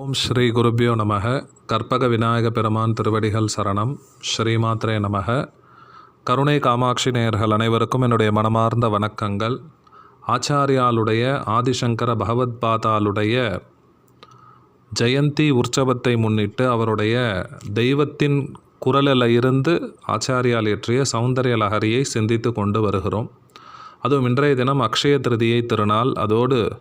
ஓம் ஸ்ரீ குருபியோ நமக. கற்பக விநாயக பெருமான் திருவடிகள் சரணம். ஸ்ரீமாத்ரே நமக. கருணை காமாட்சி நேயர்கள் அனைவருக்கும் என்னுடைய மனமார்ந்த வணக்கங்கள். ஆச்சாரியாளுடைய ஆதிசங்கர பகவத்பாதாலுடைய ஜெயந்தி உற்சவத்தை முன்னிட்டு அவருடைய தெய்வத்தின் குரலில் இருந்து ஆச்சாரியால் இயற்றிய சௌந்தர்ய லஹரியை சிந்தித்து கொண்டு வருகிறோம். அதுவும் இன்றைய தினம் அக்ஷய திருதியை திருநாள். அதோடு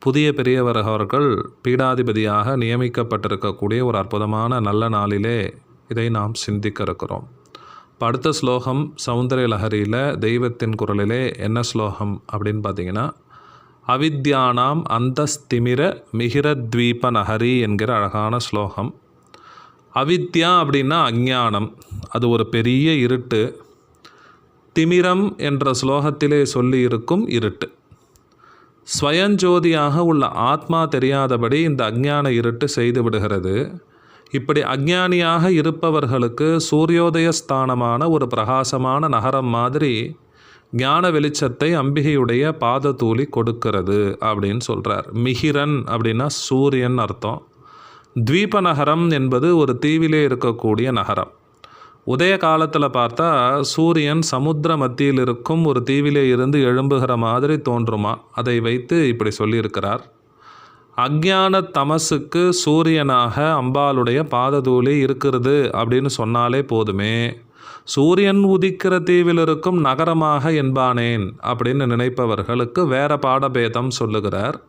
புதிய பெரியவர் அவர்கள் பீடாதிபதியாக நியமிக்கப்பட்டிருக்கக்கூடிய ஒரு அற்புதமான நல்ல நாளிலே இதை நாம் சிந்திக்க இருக்கிறோம் அடுத்த ஸ்லோகம் சௌந்தரிய லஹரியில் தெய்வத்தின் குரலிலே என்ன ஸ்லோகம் அப்படின்னு பார்த்தீங்கன்னா அவித்யானாம் அந்தஸ்திமிர மிகிரத்வீப நகரி என்கிற அழகான ஸ்லோகம். அவித்யா அப்படின்னா அஞ்ஞானம். அது ஒரு பெரிய இருட்டு. திமிரம் என்ற ஸ்லோகத்திலே சொல்லி இருக்கும் இருட்டு. ஸ்வயஞ்சோதியாக உள்ள ஆத்மா தெரியாதபடி இந்த அஜ்ஞான இருட்டு செய்து விடுகிறது. இப்படி அஜ்ஞானியாக இருப்பவர்களுக்கு சூரியோதய ஸ்தானமான ஒரு பிரகாசமான நகரம் மாதிரி ஞான வெளிச்சத்தை அம்பிகையுடைய பாதத்தூளி கொடுக்கிறது அப்படின்னு சொல்கிறார் மிகிரன் அப்படின்னா சூரியன் அர்த்தம். துவீப நகரம் என்பது ஒரு தீவிலே இருக்கக்கூடிய நகரம். உதய காலத்தில் பார்த்தா சூரியன் சமுத்திர மத்தியில் இருக்கும் ஒரு தீவிலே இருந்து எழும்புகிற மாதிரி தோன்றுமா? அதை வைத்து இப்படி சொல்லியிருக்கிறார். அக்ஞான தமசுக்கு சூரியனாக அம்பாளுடைய பாததூளி இருக்கிறது அப்படின்னு சொன்னாலே போதுமே. சூரியன் உதிக்கிற தீவில் இருக்கும் நகரமாக என்பானேன் அப்படின்னு நினைப்பவர்களுக்கு வேற பாடபேதம் சொல்லுகிறார்.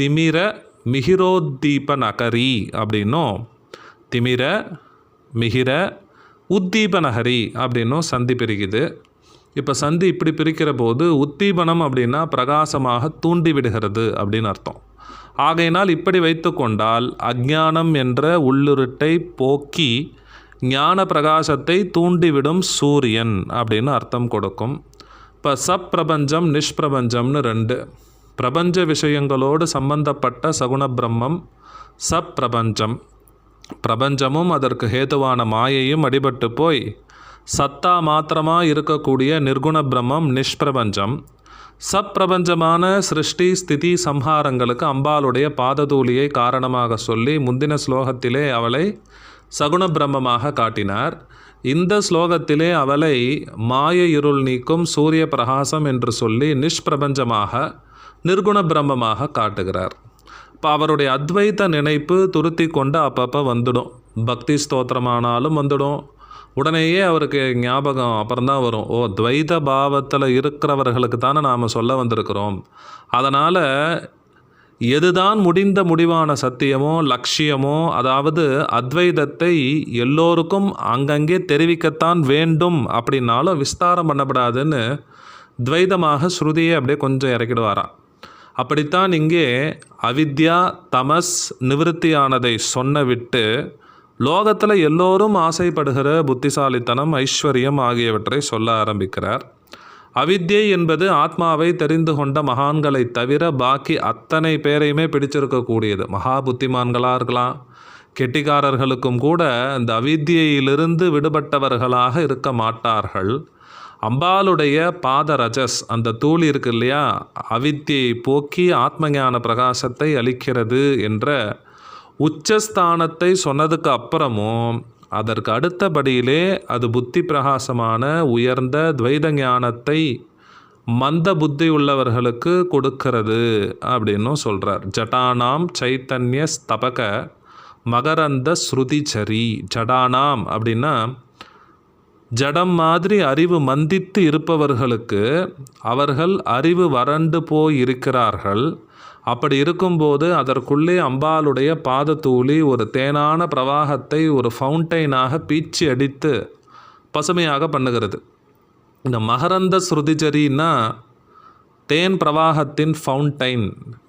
திமிர மிகிரோத்தீப நகரி அப்படின்னும். திமிர மிகிர உத்தீபநகரி அப்படின்னும் சந்தி பிரிக்குது. இப்போ சந்தி இப்படி பிரிக்கிற போது உத்தீபனம் அப்படின்னா பிரகாசமாக தூண்டி விடுகிறது அப்படின்னு அர்த்தம். ஆகையினால் இப்படி வைத்து கொண்டால் அஜ்ஞானம் என்ற உள்ளுருட்டை போக்கி ஞான பிரகாசத்தை தூண்டிவிடும் சூரியன் அப்படின்னு அர்த்தம் கொடுக்கும். இப்போ சப்பிரபஞ்சம் நிஷ்பிரபஞ்சம்னு ரெண்டு. பிரபஞ்ச விஷயங்களோடு சம்பந்தப்பட்ட சகுண பிரம்மம் சப்பிரபஞ்சம் பிரபஞ்சமும் அதற்கு ஹேதுவான மாயையும் அடிபட்டு போய் சத்தா மாத்திரமாக இருக்கக்கூடிய நிர்குண பிரம்மம் நிஷ்பிரபஞ்சம். சப்பிரபஞ்சமான சிருஷ்டி ஸ்திதி சம்ஹாரங்களுக்கு அம்பாளுடைய பாததூலியை காரணமாக சொல்லி முந்தின ஸ்லோகத்திலே அவளை சகுண பிரம்மமாக காட்டினார். இந்த ஸ்லோகத்திலே அவளை மாய இருள் நீக்கும் சூரிய பிரகாசம் என்று சொல்லி நிஷ்பிரபஞ்சமாக நிர்குண பிரம்மமாக காட்டுகிறார். இப்போ அவருடைய அத்வைத்த நினைப்பு துருத்தி கொண்டு அப்பப்போ வந்துடும். பக்தி ஸ்தோத்திரமானாலும் வந்துடும். உடனேயே அவருக்கு ஞாபகம் அப்புறம்தான் வரும். ஓ துவைத பாவத்தில் இருக்கிறவர்களுக்கு தானே நாம் சொல்ல வந்திருக்கிறோம். அதனால் எதுதான் முடிந்த முடிவான சத்தியமோ லட்சியமோ அதாவது அத்வைதத்தை எல்லோருக்கும் அங்கங்கே தெரிவிக்கத்தான் வேண்டும் அப்படின்னாலும் விஸ்தாரம் பண்ணப்படாதுன்னு துவைதமாக ஸ்ருதியை அப்படியே கொஞ்சம் இறக்கிடுவாராம். அப்படித்தான் இங்கே அவித்யா தமஸ் நிவிருத்தியானதை சொன்ன விட்டு லோகத்தில் எல்லோரும் ஆசைப்படுகிற புத்திசாலித்தனம் ஐஸ்வர்யம் ஆகியவற்றை சொல்ல ஆரம்பிக்கிறார். அவித்யை என்பது ஆத்மாவை தெரிந்து கொண்ட மகான்களை தவிர பாக்கி அத்தனை பேரையுமே பிடிச்சிருக்கக்கூடியது. மகா புத்திமான்களாக இருக்கலாம் கெட்டிக்காரர்களுக்கும் கூட இந்த அவித்யிலிருந்து விடுபட்டவர்களாக இருக்க மாட்டார்கள். அம்பாளுடைய பாத ரஜஸ் அந்த தூள் இருக்கு இல்லையா அவித்தியை போக்கி ஆத்மஞான பிரகாசத்தை அளிக்கிறது என்ற உச்சஸ்தானத்தை சொன்னதுக்கு அப்புறமும் அதற்கு அடுத்தபடியிலே அது புத்தி பிரகாசமான உயர்ந்த துவைத ஞானத்தை மந்த புத்தி உள்ளவர்களுக்கு கொடுக்கிறது அப்படின்னும் சொல்கிறார் ஜட்டானாம் சைத்தன்ய ஸ்தபக மகரந்த ஸ்ருதிச்சரி. ஜடானாம் அப்படின்னா ஜடம் மாதிரி அறிவு மந்தித்து இருப்பவர்களுக்கு அவர்கள் அறிவு வறண்டு போய் இருக்கிறார்கள். அப்படி இருக்கும்போது அதற்குள்ளே அம்பாளுடைய பாதத்தூளி ஒரு தேனான பிரவாகத்தை ஒரு ஃபவுண்டைனாக பீச்சி அடித்து பசுமையாக பண்ணுகிறது. இந்த மகரந்த ஸ்ருதிஜரின்னா தேன் பிரவாகத்தின் ஃபவுண்டைன்.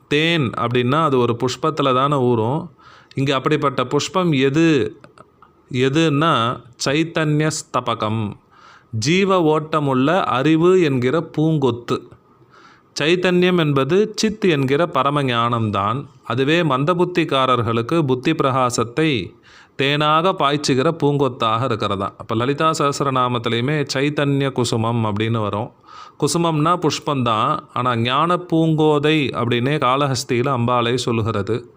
தேன் அப்படின்னா அது ஒரு புஷ்பத்தில் தானே ஊறும். இங்கே அப்படிப்பட்ட புஷ்பம் எது எதுன்னா சைத்தன்ய ஸ்தபகம். ஜீவ ஓட்டமுள்ள அறிவு என்கிற பூங்கொத்து. சைத்தன்யம் என்பது சித் என்கிற பரமஞானம்தான். அதுவே மந்தபுத்திக்காரர்களுக்கு புத்தி பிரகாசத்தை தேனாக பாய்ச்சுகிற பூங்கொத்தாக இருக்கிறதா அப்போ லலிதா சஹஸ்ரநாமத்திலையுமே சைத்தன்ய குசுமம் அப்படின்னு வரும். குசுமம்னா புஷ்பந்தான் ஆனால் ஞான பூங்கோதை அப்படின்னே காளஹஸ்தியில் அம்பாளை சொல்லுகிறது.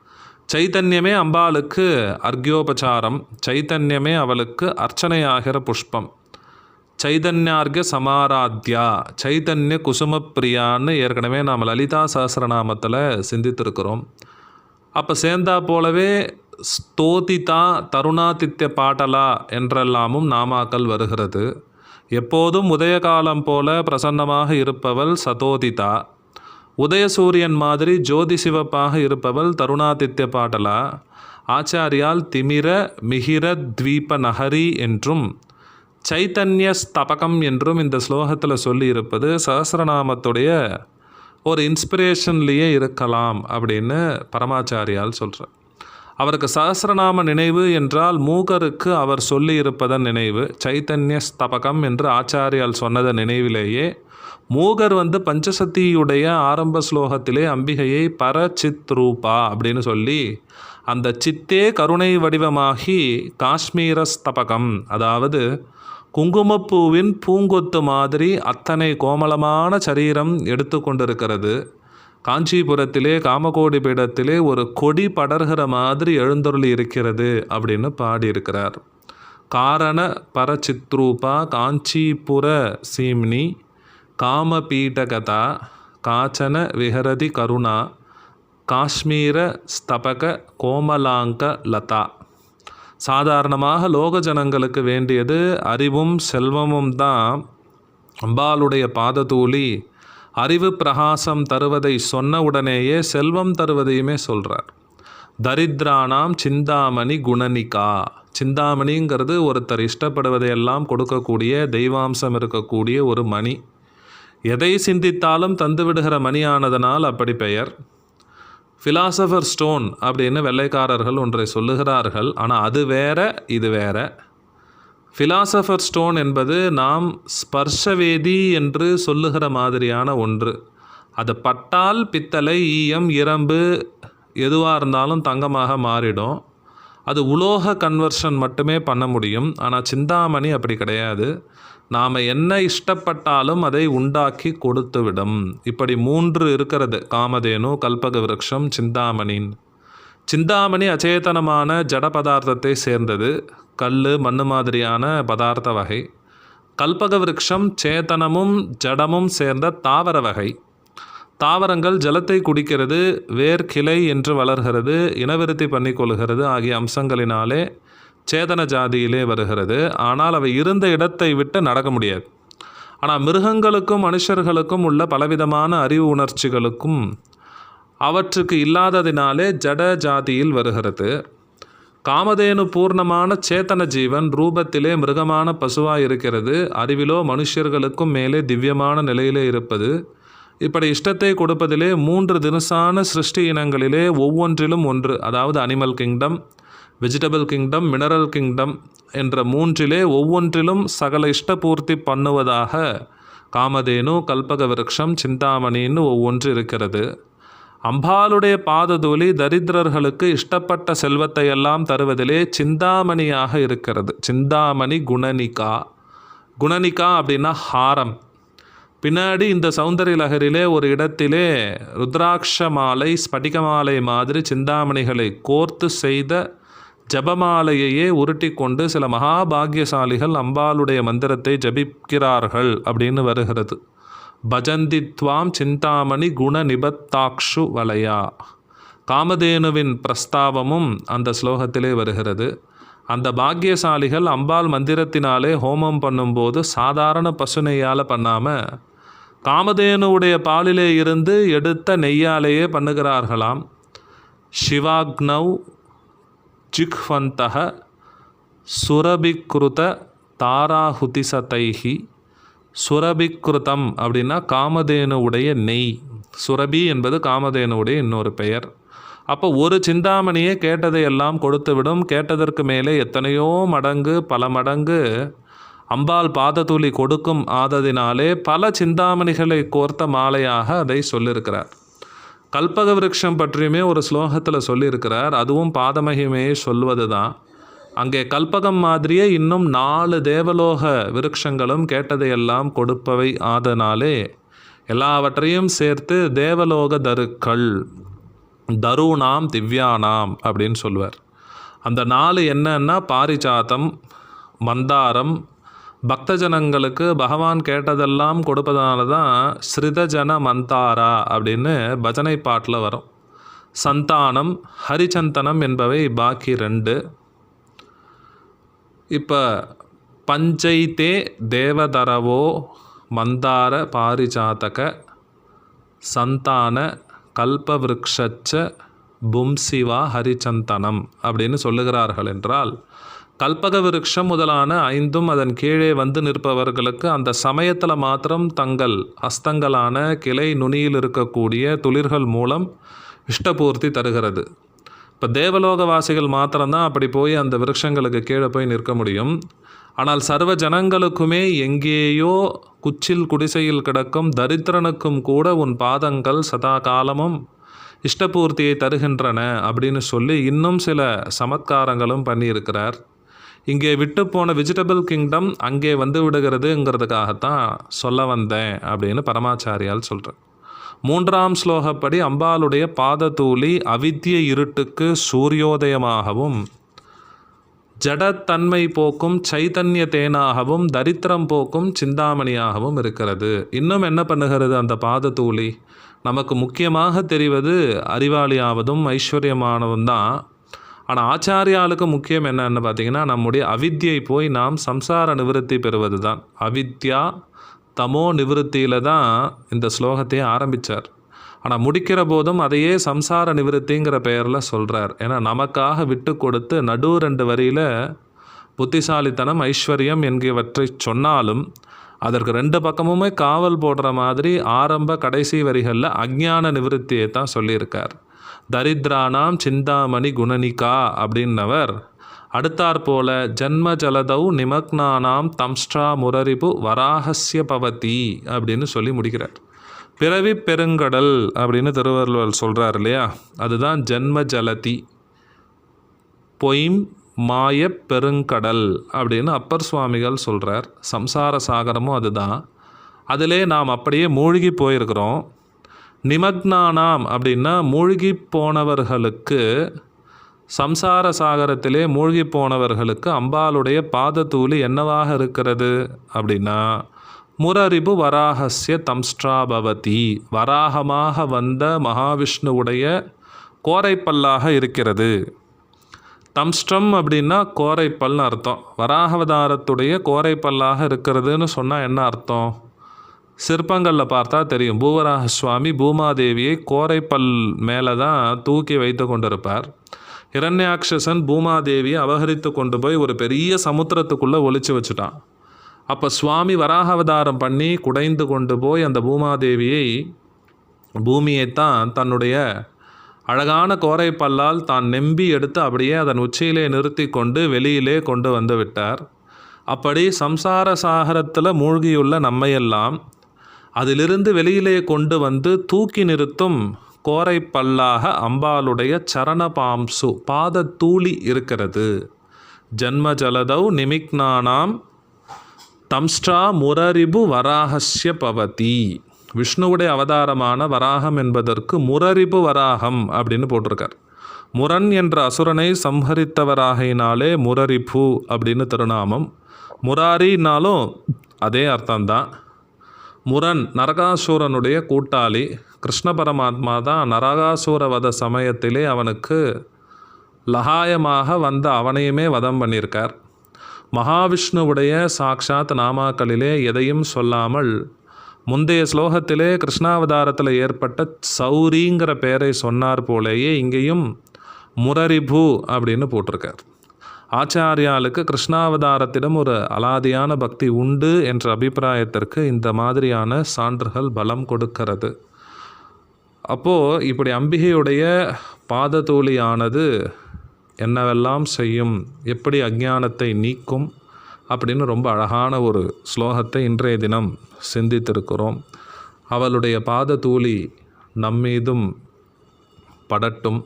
சைத்தன்யமே அம்பாளுக்கு அர்க்யோபசாரம் சைத்தன்யமே அவளுக்கு அர்ச்சனையாகிற புஷ்பம். சைதன்யார்க சமாராத்யா சைதன்ய குசுமப்பிரியான்னு ஏற்கனவே நாம் லலிதா சஹசிரநாமத்தில் சிந்தித்திருக்கிறோம். அப்போ சேர்ந்தா போலவே ஸ்தோதிதா தருணாதித்ய பாட்டலா என்றெல்லாமும் நாமாக்கள் வருகிறது. எப்போதும் உதயகாலம் போல பிரசன்னமாக இருப்பவள் சதோதிதா. உதயசூரியன் மாதிரி ஜோதி சிவப்பாக இருப்பவள் தருணாதித்ய பாடலா? ஆச்சாரியால் திமிர மிகிர த்வீப நகரி என்றும் சைத்தன்ய ஸ்தபகம் என்றும் இந்த ஸ்லோகத்தில் சொல்லி இருப்பது சஹஸ்ரநாமத்துடைய ஒரு இன்ஸ்பிரேஷன்லேயே இருக்கலாம் அப்படின்னு பரமாச்சாரியால் சொல்கிறார் அவருக்கு சஹஸ்ரநாம நினைவு என்றால் மூகருக்கு அவர் சொல்லியிருப்பதன் நினைவு சைத்தன்ய ஸ்தபகம் என்று ஆச்சாரியால் சொன்னதன் நினைவிலேயே மூகர் வந்து பஞ்சசத்தியுடைய ஆரம்ப ஸ்லோகத்திலே அம்பிகையை பரசித் ரூபா அப்படின்னு சொல்லி அந்த சித்தே கருணை வடிவமாகி காஷ்மீர ஸ்தபகம் அதாவது குங்குமப்பூவின் பூங்கொத்து மாதிரி அத்தனை கோமளமான சரீரம் எடுத்து கொண்டிருக்கிறது காஞ்சிபுரத்திலே காமகோடி பீடத்திலே ஒரு கொடி படர்கிற மாதிரி எழுந்தொருள் இருக்கிறது அப்படின்னு பாடியிருக்கிறார். காரண பரச்சித்ரூபா காஞ்சிபுர சீம்னி காமபீடகதா காச்சன விஹரதி கருணா காஷ்மீர ஸ்தபக கோமலாங்க லதா. சாதாரணமாக லோக ஜனங்களுக்கு வேண்டியது அறிவும் செல்வமும் தான் அம்பாளுடைய பாததூளி அறிவு பிரகாசம் தருவதை சொன்ன உடனேயே செல்வம் தருவதையுமே சொல்கிறார் தரித்ரானாம் சிந்தாமணி குணனிகா. சிந்தாமணிங்கிறது ஒருத்தர் இஷ்டப்படுவதையெல்லாம் கொடுக்கக்கூடிய தெய்வாம்சம் இருக்கக்கூடிய ஒரு மணி. எதை சிந்தித்தாலும் தந்துவிடுகிற மணியானதனால் அப்படி பெயர். ஃபிலாசபர் ஸ்டோன் அப்படின்னு வெள்ளைக்காரர்கள் ஒன்றை சொல்லுகிறார்கள். ஆனால் அது வேற இது வேற. ஃபிலாசபர் ஸ்டோன் என்பது நாம் ஸ்பர்ஷவேதி என்று சொல்லுகிற மாதிரியான ஒன்று. அது பட்டால் பித்தளை ஈயம் இரம்பு எதுவாக இருந்தாலும் தங்கமாக மாறிடும். அது உலோக கன்வர்ஷன் மட்டுமே பண்ண முடியும். ஆனால் சிந்தாமணி அப்படி கிடையாது. நாம் என்ன இஷ்டப்பட்டாலும் அதை உண்டாக்கி கொடுத்துவிடும். இப்படி மூன்று இருக்கிறது. காமதேனு கல்பக விரக்ஷம் சிந்தாமணின் சிந்தாமணி அச்சேதனமான ஜட பதார்த்தத்தை சேர்ந்தது. கல் மண் மாதிரியான பதார்த்த வகை. கல்பக விருட்சம் சேதனமும் ஜடமும் சேர்ந்த தாவர வகை. தாவரங்கள் ஜலத்தை குடிக்கிறது வேர் கிளை என்று வளர்கிறது இனவிருத்தி பண்ணிக்கொள்கிறது ஆகிய அம்சங்களினாலே சேதன ஜாதியிலே வருகிறது. ஆனால் அவை இருந்த இடத்தை விட்டு நடக்க முடியாது. ஆனால் மிருகங்களுக்கும் மனுஷர்களுக்கும் உள்ள பலவிதமான அறிவு உணர்ச்சிகளுக்கும் அவற்றுக்கு இல்லாததினாலே ஜட ஜாதியில் வருகிறது. காமதேனு பூர்ணமான சேத்தன ஜீவன் ரூபத்திலே மிருகமான பசுவாக இருக்கிறது. அறிவிலோ மனுஷர்களுக்கும் மேலே திவ்யமான நிலையிலே இருப்பது. இப்படி இஷ்டத்தை கொடுப்பதிலே மூன்று தினசான சிருஷ்டி இனங்களிலே ஒவ்வொன்றிலும் ஒன்று அதாவது animal kingdom vegetable kingdom mineral kingdom என்ற மூன்றிலே ஒவ்வொன்றிலும் சகல இஷ்டபூர்த்தி பண்ணுவதாக காமதேனு கல்பக விருட்சம் சிந்தாமணின்னு ஒவ்வொன்று இருக்கிறது. அம்பாளுடைய பாததூலி தரித்திரர்களுக்கு இஷ்டப்பட்ட செல்வத்தை எல்லாம் தருவதிலே சிந்தாமணியாக இருக்கிறது. சிந்தாமணி குணனிகா. குணனிகா அப்படின்னா ஹாரம். பின்னாடி இந்த சௌந்தரிய லகரிலே ஒரு இடத்திலே ருத்ராட்ச மாலை ஸ்படிக மாலை மாதிரி சிந்தாமணிகளை கோர்த்து செய்த ஜபமாலையையே உருட்டி கொண்டு சில மகாபாகியசாலிகள் அம்பாளுடைய மந்திரத்தை ஜபிக்கிறார்கள் அப்படின்னு வருகிறது. பஜந்தி துவாம் சிந்தாமணி குண நிபத்தாக்ஷு வலையா. காமதேனுவின் பிரஸ்தாவமும் அந்த ஸ்லோகத்திலே வருகிறது. அந்த பாக்கியசாலிகள் அம்பாள் மந்திரத்தினாலே ஹோமம் பண்ணும்போது சாதாரண பசுனையால் பண்ணாமல் காமதேனுவுடைய பாலிலே இருந்து எடுத்த நெய்யாலேயே பண்ணுகிறார்களாம். சிவாக்னவ் ஜிக்வந்தக சுரபிக்ருத தாராஹுதிசதைஹி சுரபிக்ருதம் அப்படின்னா காமதேனுவுடைய நெய். சுரபி என்பது காமதேனுவுடைய இன்னொரு பெயர். அப்போ ஒரு சிந்தாமணியே கேட்டதை எல்லாம் கொடுத்துவிடும். கேட்டதற்கு மேலே எத்தனையோ மடங்கு பல மடங்கு அம்பாள் பாதத்தூளி கொடுக்கும் ஆததினாலே பல சிந்தாமணிகளை கோர்த்த மாலையாக அதை சொல்லியிருக்கிறார் கல்பக விருட்சம் பற்றியுமே ஒரு ஸ்லோகத்தில் சொல்லியிருக்கிறார். அதுவும் பாதமகிமையை சொல்வது தான் அங்கே கல்பகம் மாதிரியே இன்னும் நாலு தேவலோக விருட்சங்களும் கேட்டதையெல்லாம் கொடுப்பவை ஆதனாலே எல்லாவற்றையும் சேர்த்து தேவலோக தருக்கள். தருணாம் திவ்யானாம் அப்படின்னு சொல்லுவார் அந்த நாலு என்னன்னா பாரிஜாத்தம் மந்தாரம் பக்தஜனங்களுக்கு பகவான் கேட்டதெல்லாம் கொடுப்பதனால தான் ஸ்ரிதஜன மந்தாரா அப்படின்னு பஜனை பாட்டில் வரும். சந்தானம் ஹரிச்சந்தனம் என்பவை பாக்கி ரெண்டு. இப்போ பஞ்சைத்தே தேவதரவோ மந்தார பாரிஜாதக சந்தான கல்பவிருக்ஷச்ச பும்சிவா ஹரிச்சந்தனம் அப்படின்னு சொல்லுகிறார்கள் என்றால் கல்பக விருட்சம் முதலான ஐந்தும் அதன் கீழே வந்து நிற்பவர்களுக்கு அந்த சமயத்தில் மாத்திரம் தங்கள் ஹஸ்தங்களான கிளை நுனியில் இருக்கக்கூடிய துளிர்கள் மூலம் இஷ்டபூர்த்தி தருகிறது. இப்போ தேவலோகவாசிகள் மாத்திரம்தான் அப்படி போய் அந்த விருட்சங்களுக்கு கீழே போய் நிற்க முடியும். ஆனால் சர்வ ஜனங்களுக்குமே எங்கேயோ குச்சில் குடிசையில் கிடக்கும் தரித்திரனுக்கும் கூட உன் பாதங்கள் சதா காலமும் இஷ்டபூர்த்தியை தருகின்றன அப்படின்னு சொல்லி இன்னும் சில சமத்காரங்களும் பண்ணியிருக்கிறார். இங்கே விட்டு போன வெஜிடபிள் கிங்டம் அங்கே வந்து விடுகிறதுங்கிறதுக்காகத்தான் சொல்ல வந்தேன் அப்படின்னு பரமாச்சாரியால் சொல்கிறேன் மூன்றாம் ஸ்லோகப்படி அம்பாளுடைய பாததூளி அவித்திய இருட்டுக்கு சூரியோதயமாகவும் ஜடத்தன்மை போக்கும் சைத்தன்ய தேனாகவும் தரித்திரம் போக்கும் சிந்தாமணியாகவும் இருக்கிறது. இன்னும் என்ன பண்ணுகிறது அந்த பாதத்தூளி? நமக்கு முக்கியமாக தெரிவது அறிவாளியாவதும் ஐஸ்வர்யமானவும் தான். ஆனால் ஆச்சாரியாளுக்கு முக்கியம் என்னன்னு பார்த்தீங்கன்னா நம்முடைய அவித்தியை போய் நாம் சம்சார நிவிருத்தி பெறுவது தான் அவித்யா தமோ நிவிருத்தியில் தான் இந்த ஸ்லோகத்தையே ஆரம்பித்தார் ஆனால் முடிக்கிற போதும் அதையே சம்சார நிவிருத்திங்கிற பெயரில் சொல்கிறார் ஏன்னா நமக்காக விட்டு கொடுத்து நடு ரெண்டு வரியில் புத்திசாலித்தனம் ஐஸ்வர்யம் என்கிறவற்றை சொன்னாலும் அதற்கு ரெண்டு பக்கமுமே காவல் போடுற மாதிரி ஆரம்ப கடைசி வரிகளில் அஜ்ஞான நிவிருத்தியை தான் சொல்லியிருக்கார். தரித்ரானாம் சிந்தாமணி குணனிகா அப்படின்னவர் அடுத்தாற்போல ஜன்ம ஜலதௌ நிமக்னானாம் தம்ஸ்ட்ரா முரரிபு வராகசிய பவதி அப்படின்னு சொல்லி முடிக்கிறார். பிறவி பெருங்கடல் அப்படின்னு திருவள்ளுவர் சொல்கிறார் இல்லையா? அதுதான் ஜன்ம ஜலதி. பொய்ம் மாய பெருங்கடல் அப்படின்னு அப்பர் சுவாமிகள் சொல்கிறார் சம்சார சாகரமும் அதுதான். அதிலே நாம் அப்படியே மூழ்கி போயிருக்கிறோம். நிமக்னானாம் அப்படின்னா மூழ்கி போனவர்களுக்கு சம்சார சாகரத்திலே மூழ்கி போனவர்களுக்கு அம்பாளுடைய பாதத்தூளி என்னவாக இருக்கிறது? அப்படின்னா முரரிபு வராகசிய தம்ஸ்ட்ராபவதி வராகமாக வந்த மகாவிஷ்ணுவுடைய கோரைப்பல்லாக இருக்கிறது. தம்ஸ்ட்ரம் அப்படின்னா கோரைப்பல்னு அர்த்தம். வராகவதாரத்துடைய கோரைப்பல்லாக இருக்கிறதுன்னு சொன்னால் என்ன அர்த்தம்? சிற்பங்களில் பார்த்தா தெரியும். பூவராக சுவாமி பூமாதேவியை கோரைப்பல் மேலே தான் தூக்கி வைத்து கொண்டிருப்பார். இரண்யாக்ஷசன் பூமாதேவியை அபகரித்து கொண்டு போய் ஒரு பெரிய சமுத்திரத்துக்குள்ளே ஒழிச்சு வச்சுட்டான். அப்போ சுவாமி வராகவதாரம் பண்ணி குடைந்து கொண்டு போய் அந்த பூமாதேவியை பூமியைத்தான் தன்னுடைய அழகான கோரை பல்லால் தான் நெம்பி எடுத்து அப்படியே அதன் உச்சியிலே நிறுத்தி கொண்டு வெளியிலே கொண்டு வந்து விட்டார். அப்படி சம்சார சாகரத்தில் மூழ்கியுள்ள நம்மையெல்லாம் அதிலிருந்து வெளியிலே கொண்டு வந்து தூக்கி நிறுத்தும் கோரை பல்லாக அம்பாளுடைய சரணபாம்சு பாதத்தூளி இருக்கிறது. ஜன்ம ஜலதௌ நிமிக்னானாம் தம்ஸ்ட்ரா முரரிபு வராகஸ்ய பவதி. விஷ்ணுவுடைய அவதாரமான வராகம் என்பதற்கு முரரிபு வராகம் அப்படின்னு போட்டிருக்கார். முரண் என்ற அசுரனை சம்ஹரித்தவராகினாலே முரரிபு அப்படின்னு திருநாமம். முராரினாலும் அதே அர்த்தம்தான். முரண் நரகாசூரனுடைய கூட்டாளி கிருஷ்ண பரமாத்மா தான் நரகாசூர வத சமயத்திலே அவனுக்கு லகாயமாக வந்த அவனையுமே வதம் பண்ணியிருக்கார். மகாவிஷ்ணுவுடைய சாக்ஷாத் நாமாக்களிலே எதையும் சொல்லாமல் முந்தைய ஸ்லோகத்திலே கிருஷ்ணாவதாரத்தில் ஏற்பட்ட சௌரிங்கிற பெயரை சொன்னார் போலேயே இங்கேயும் முரரிபு அப்படின்னு போட்டிருக்கார். ஆச்சாரியாளுக்கு கிருஷ்ணாவதாரத்திடம் ஒரு அலாதியான பக்தி உண்டு என்ற அபிப்பிராயத்திற்கு இந்த மாதிரியான சான்றுகள் பலம் கொடுக்கிறது. அப்போது இப்படி அம்பிகையுடைய பாததூளியானது என்னவெல்லாம் செய்யும்? எப்படி அஜ்ஞானத்தை நீக்கும்? அப்படின்னு ரொம்ப அழகான ஒரு ஸ்லோகத்தை இன்றைய தினம் சிந்தித்திருக்கிறோம். அவளுடைய பாததூளி நம்மீதும் படட்டும்.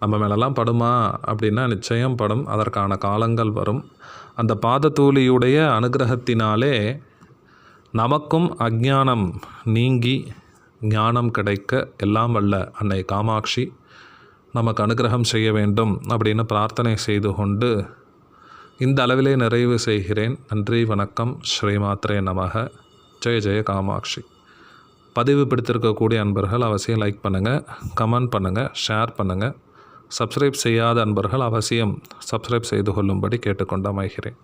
நம்ம மேலெல்லாம் படுமா? அப்படின்னா நிச்சயம் படும். அதற்கான காலங்கள் வரும். அந்த பாதத்தூளியுடைய அனுகிரகத்தினாலே நமக்கும் அஜ்ஞானம் நீங்கி ஞானம் கிடைக்க எல்லாம் வல்ல. அன்னை காமாட்சி நமக்கு அனுகிரகம் செய்ய வேண்டும் அப்படின்னு பிரார்த்தனை செய்து கொண்டு இந்த அளவிலே நிறைவு செய்கிறேன். நன்றி வணக்கம். ஸ்ரீமாத்ரே நமக. ஜெய ஜெய காமாட்சி. பதிவு பிடித்திருக்கக்கூடிய அன்பர்கள் அவசியம் லைக் பண்ணுங்கள் கமெண்ட் பண்ணுங்கள் ஷேர் பண்ணுங்கள் சப்ஸ்கிரைப் செய்யாத அன்பர்கள் அவசியம் சப்ஸ்கிரைப் செய்து கொள்ளும்படி கேட்டுக்கொண்டு அமைகிறேன்.